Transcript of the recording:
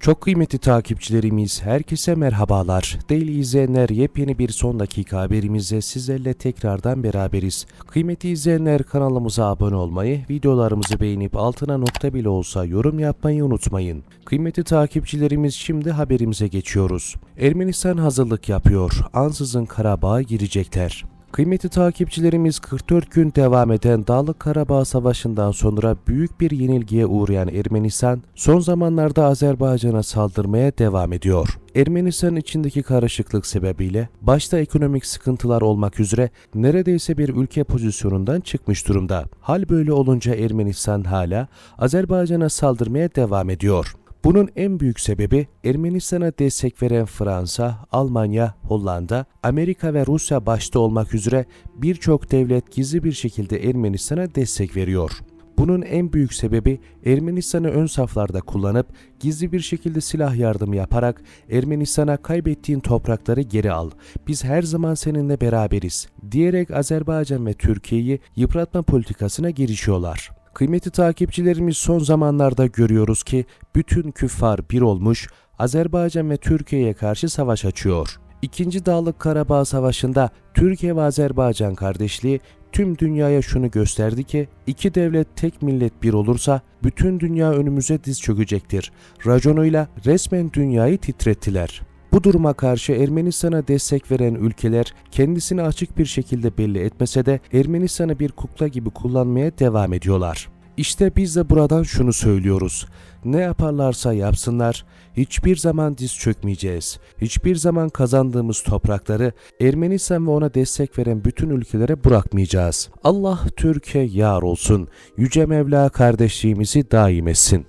Çok kıymetli takipçilerimiz, herkese merhabalar. Değerli izleyenler, yepyeni bir son dakika haberimizle sizlerle tekrardan beraberiz. Kıymetli izleyenler, kanalımıza abone olmayı, videolarımızı beğenip altına nokta bile olsa yorum yapmayı unutmayın. Kıymetli takipçilerimiz, şimdi haberimize geçiyoruz. Ermenistan hazırlık yapıyor, ansızın Karabağ'a girecekler. Kıymetli takipçilerimiz 44 gün devam eden Dağlık Karabağ Savaşı'ndan sonra büyük bir yenilgiye uğrayan Ermenistan son zamanlarda Azerbaycan'a saldırmaya devam ediyor. Ermenistan'ın içindeki karışıklık sebebiyle başta ekonomik sıkıntılar olmak üzere neredeyse bir ülke pozisyonundan çıkmış durumda. Hal böyle olunca Ermenistan hala Azerbaycan'a saldırmaya devam ediyor. Bunun en büyük sebebi Ermenistan'a destek veren Fransa, Almanya, Hollanda, Amerika ve Rusya başta olmak üzere birçok devlet gizli bir şekilde Ermenistan'a destek veriyor. Bunun en büyük sebebi Ermenistan'ı ön saflarda kullanıp gizli bir şekilde silah yardımı yaparak Ermenistan'a kaybettiğin toprakları geri al. Biz her zaman seninle beraberiz diyerek Azerbaycan ve Türkiye'yi yıpratma politikasına girişiyorlar. Kıymetli takipçilerimiz son zamanlarda görüyoruz ki bütün küffar bir olmuş, Azerbaycan ve Türkiye'ye karşı savaş açıyor. İkinci Dağlık Karabağ Savaşı'nda Türkiye ve Azerbaycan kardeşliği tüm dünyaya şunu gösterdi ki iki devlet tek millet bir olursa bütün dünya önümüze diz çökecektir. Raconuyla resmen dünyayı titrettiler. Bu duruma karşı Ermenistan'a destek veren ülkeler kendisini açık bir şekilde belli etmese de Ermenistan'ı bir kukla gibi kullanmaya devam ediyorlar. İşte biz de buradan şunu söylüyoruz. Ne yaparlarsa yapsınlar, hiçbir zaman diz çökmeyeceğiz. Hiçbir zaman kazandığımız toprakları Ermenistan ve ona destek veren bütün ülkelere bırakmayacağız. Allah Türkiye yar olsun. Yüce Mevla kardeşliğimizi daim etsin.